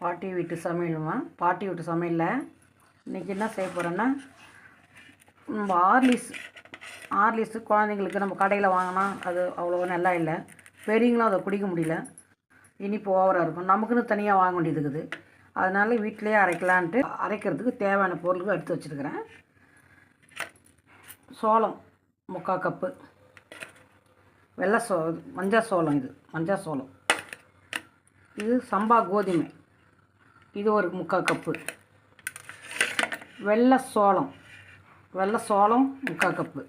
பாட்டி வீட்டு சமையலுமா? பாட்டி வீட்டு சமையலில் இன்றைக்கி என்ன செய்ய போகிறேன்னா நம்ம ஆர்லிஸ் ஆர்லிஸ் குழந்தைங்களுக்கு நம்ம கடையில் வாங்கினா அது அவ்வளோ நல்லா இல்லை. பெரியவங்களும் அதை குடிக்க முடியல. இனிப்பு ஓவராக இருக்கும். நமக்குன்னு தனியாக வாங்க வேண்டியது இருக்குது. அதனால் வீட்டிலேயே அரைக்கலான்ட்டு அரைக்கிறதுக்கு தேவையான பொருளுக்கு எடுத்து வச்சுருக்கிறேன். சோளம் முக்கால் கப்பு. வெள்ளை சோ மஞ்சள் சோளம் இது. மஞ்சள் சோளம். இது சம்பா கோதுமை. இது ஒரு முக்கால் கப்பு. வெள்ளை சோளம். வெள்ளை சோளம் முக்கால் கப்பு.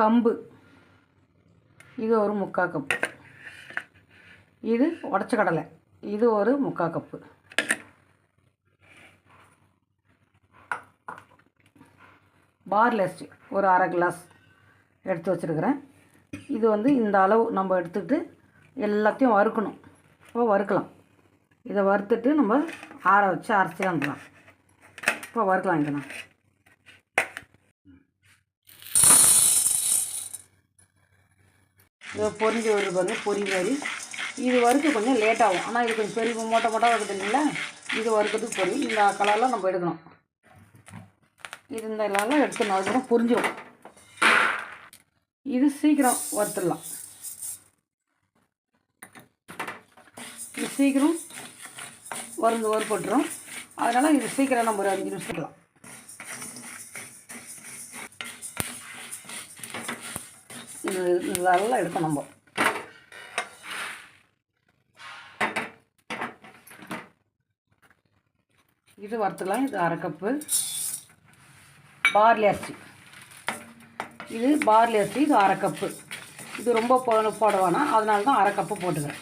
கம்பு. இது ஒரு முக்கால் கப்பு. இது உடச்ச கடலை. இது ஒரு முக்கால் கப்பு. பார்லெஸ்ட் ஒரு அரை கிளாஸ் எடுத்து வச்சுருக்கிறேன். இது வந்து இந்த அளவு நம்ம எடுத்துக்கிட்டு எல்லாத்தையும் வறுக்கணும். இப்போ வறுக்கலாம். இதை வறுத்துட்டு நம்ம ஆற வச்சு அரைச்சி வந்துடலாம். இப்போ வறுக்கலாம் இங்கே நான். இது பொரிஞ்சு வருது பாருங்க பொறி மாதிரி. இது வறுக்க கொஞ்சம் லேட் ஆகும். ஆனால் இது கொஞ்சம் பெரிய மோட்டை மோட்டாக இருக்குது இல்லைங்களா? இது வறுக்கிறதுக்கு பொரி இந்த கலர்லாம் நம்ம எடுக்கணும். இது இந்த எல்லாம் எடுத்துடணும் அதுக்கப்புறம் புரிஞ்சிடும் இது சீக்கிரம் வறுத்துடலாம். இது சீக்கிரம் வருந்து வறுப்பட்டுரும் அதனால் இது சீக்கிரம் நம்ம ஒரு அஞ்சு நிமிஷத்துக்கலாம் இது இதெல்லாம் எடுக்கணும் நம்ம. இது வறுத்துக்கலாம் இது அரை கப்பு பார்லி அரிசி. இது பார்லி அரிசி இது அரை கப்பு. இது ரொம்ப போட போட வேணாம். அதனால தான் அரை கப்பு போட்டுக்கிறேன்.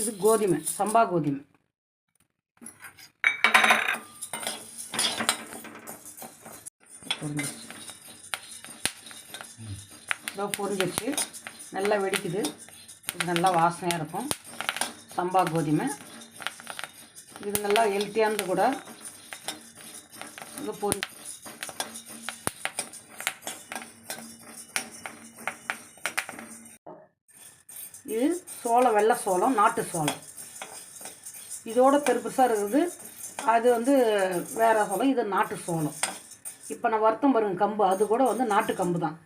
இது கோதுமை சம்பா கோதுமை. பொரிஞ்சிச்சு இதோ பொரிஞ்சிச்சு நல்லா வெடிக்குது. இது நல்லா வாசனையாக இருக்கும். சம்பா கோதுமை. இது நல்லா ஹெல்த்தியானது கூட இது பொரி இது சோளம் வெள்ளை சோளம் நாட்டு சோளம். இதோட பெருப்புசாக இருக்குது. அது வந்து வேறு சோளம் இது நாட்டு சோளம். இப்போ நான் வருத்தம் பாருங்க கம்பு. அது கூட வந்து நாட்டு கம்பு தான்.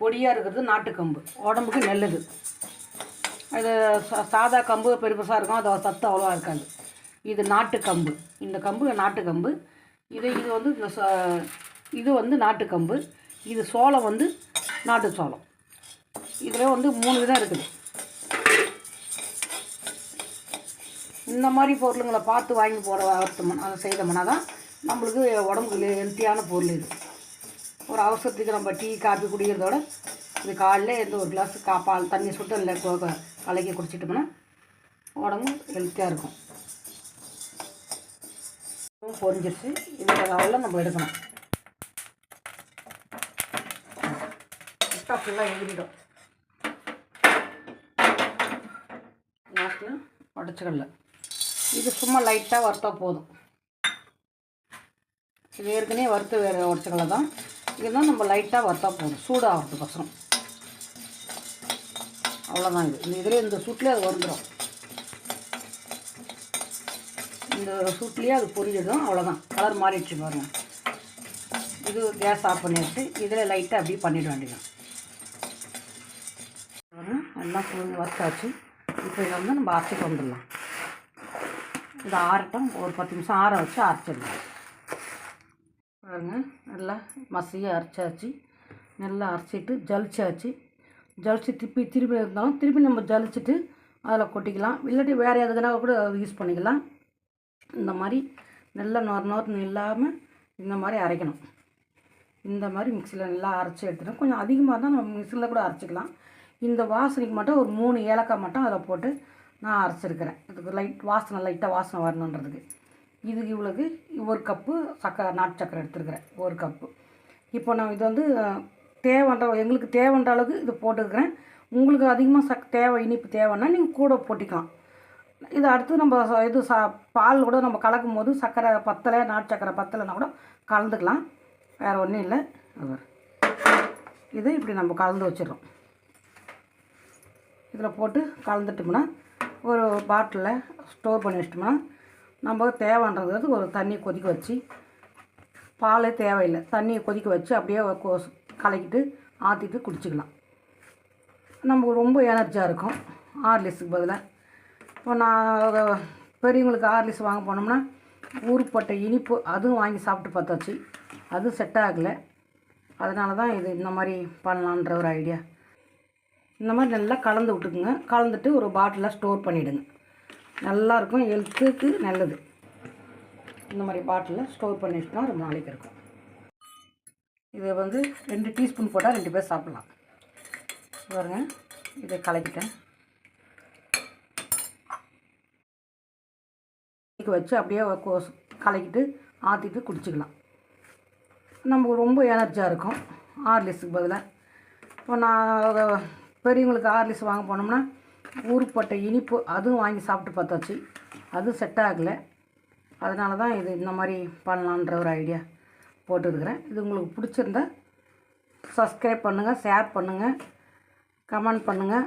பொடியாக இருக்கிறது நாட்டு கம்பு. உடம்புக்கு நல்லது. இது சா- சாதா கம்பு பெருப்புசாக இருக்கும். அது சத்து அவ்வளோவா இருக்காது. இது நாட்டு கம்பு. இந்த கம்பு நாட்டு கம்பு. இது இது வந்து இந்த இது வந்து நாட்டு கம்பு. இது சோளம் வந்து நாட்டு சோளம். இதில் வந்து மூணு விதம் இருக்குது. இந்த மாதிரி பொருளுங்களை பார்த்து வாங்கி போட வறுத்தோம்னா அதை செய்தோம்னா தான் நம்மளுக்கு உடம்புக்கு ஹெல்த்தியான பொருள் இது. ஒரு அவசரத்துக்கு நம்ம டீ காஃபி குடிக்கிறதோட இது காலைல எந்த ஒரு கிளாஸ் கா பால் தண்ணி சுட்டு இல்லை கலக்கி குடிச்சிட்டோம்னா உடம்பு ஹெல்த்தியாக இருக்கும். இதுவும் பொரிஞ்சிருச்சு. இந்த லெவலில் நம்ம எடுக்கணும். ஃபுல்லாக எழுதிடும் லாஸ்ட்டில் உடச்சிக்கல. இது சும்மா லைட்டாக வறுத்தா போதும். இது ஏற்கனவே வறுத்து வேறு உடச்சிக்கல தான். இதுதான் நம்ம லைட்டாக வறுத்தா போதும். சூடாகிறதுக்கோசரம் அவ்வளோதான் இது. இந்த இதில் இந்த சூட்லேயே அது வந்துடும் இந்த சூட்லேயே அது பொரிஞ்சிடும். அவ்வளோதான் கலர் மாறிடுச்சு பாருங்கள் இது கேஸ் ஆஃப் பண்ணிடுச்சு இதில் லைட்டாக அப்படியே பண்ணிட வேண்டியதான் எல்லாம் வறுத்தாச்சு. இப்போ இதை வந்து நம்ம அரைச்சிட்டு வந்துடலாம். இது ஆறட்டும் ஒரு பத்து நிமிஷம் ஆற வச்சு அரைச்சிடலாம். பாருங்க நல்லா மசியாக அரைச்சாச்சு. நல்லா அரைச்சிட்டு ஜலிச்சாச்சு. ஜலிச்சு திருப்பி திருப்பி இருந்தாலும் திருப்பி நம்ம ஜலிச்சுட்டு அதில் கொட்டிக்கலாம். இல்லாட்டி வேறு எதுனா கூட யூஸ் பண்ணிக்கலாம். இந்த மாதிரி நல்லா நோர் நொறுன்னு இல்லாமல் இந்த மாதிரி அரைக்கணும். இந்த மாதிரி மிக்சியில் நல்லா அரைச்சி எடுத்துட்டோம் கொஞ்சம் அதிகமாக தான் நம்ம மிக்சியில் கூட அரைச்சிக்கலாம். இந்த வாசனைக்கு மட்டும் ஒரு மூணு ஏலக்காய் மட்டும் அதில் போட்டு நான் அரைச்சிருக்கிறேன். இதுக்கு லைட் வாசனை லைட்டாக வாசனை வரணுன்றதுக்கு இதுக்கு இவ்வளோக்கு ஒரு கப்பு சக்கரை நாட்டு சக்கரை எடுத்துருக்கிறேன். ஒரு கப்பு இப்போ நான் இது வந்து தேவைன்ற எங்களுக்கு தேவைன்ற அளவுக்கு இது போட்டுக்கிறேன். உங்களுக்கு அதிகமாக சக் தேவை இனிப்பு தேவைன்னா நீங்கள் கூட போட்டிக்கலாம். இது அடுத்து நம்ம இது சா பால் கூட நம்ம கலக்கும் போது சர்க்கரை பத்தலை நாட்டு சக்கரை பத்தலைன்னா கூட கலந்துக்கலாம். வேறு ஒன்றும் இல்லை. அது இது இப்படி நம்ம கலந்து வச்சிடுறோம். இதில் போட்டு கலந்துட்டோம்னா ஒரு பாட்டிலில் ஸ்டோர் பண்ணி வச்சிட்டோம்னா நம்ம தேவைன்றது ஒரு தண்ணி கொதிக்க வச்சு பாலே தேவையில்லை தண்ணியை கொதிக்க வச்சு அப்படியே கலக்கிட்டு ஆற்றிட்டு குடிச்சிக்கலாம். நமக்கு ரொம்ப எனர்ஜியாக இருக்கும். ஹார்லிக்ஸுக்கு பதிலாக இப்போ நான் பெரியவங்களுக்கு ஹார்லிக்ஸ் வாங்க போனோம்னா ஊருப்பட்ட இனிப்பு அதுவும் வாங்கி சாப்பிட்டு பார்த்தாச்சு. அதுவும் செட் ஆகலை. அதனால தான் இது இந்த மாதிரி பண்ணலான்ற ஒரு ஐடியா. இந்த மாதிரி நல்லா கலந்து விட்டுக்குங்க. கலந்துட்டு ஒரு பாட்டிலில் ஸ்டோர் பண்ணிவிடுங்க நல்லாயிருக்கும் ஹெல்த்துக்கு நல்லது. இந்த மாதிரி பாட்டிலில் ஸ்டோர் பண்ணி வச்சுட்டோம்னா ரொம்ப நாளைக்கு இருக்கும். இதை வந்து ரெண்டு டீஸ்பூன் போட்டால் ரெண்டு பேர் சாப்பிட்லாம். பாருங்க. இதை கலக்கிட்டேன். கொதிக்க வச்சு அப்படியே கோஸ் கலக்கிட்டு ஆற்றிட்டு குடிச்சிக்கலாம். நமக்கு ரொம்ப எனர்ஜியாக இருக்கும். ஆர்லிஸுக்கு பதிலாக இப்போ நான் பெரியவங்களுக்கு ஹார்லிக்ஸ் வாங்க போனோம்னா ஊருப்பட்ட இனிப்பு அதுவும் வாங்கி சாப்பிட்டு பார்த்தாச்சு. அதுவும் செட் ஆகலை. அதனால தான் இது இந்த மாதிரி பண்ணலான்ற ஒரு ஐடியா போட்டுருக்குறேன். இது உங்களுக்கு பிடிச்சிருந்தா சப்ஸ்கிரைப் பண்ணுங்கள் ஷேர் பண்ணுங்கள் கமெண்ட் பண்ணுங்கள்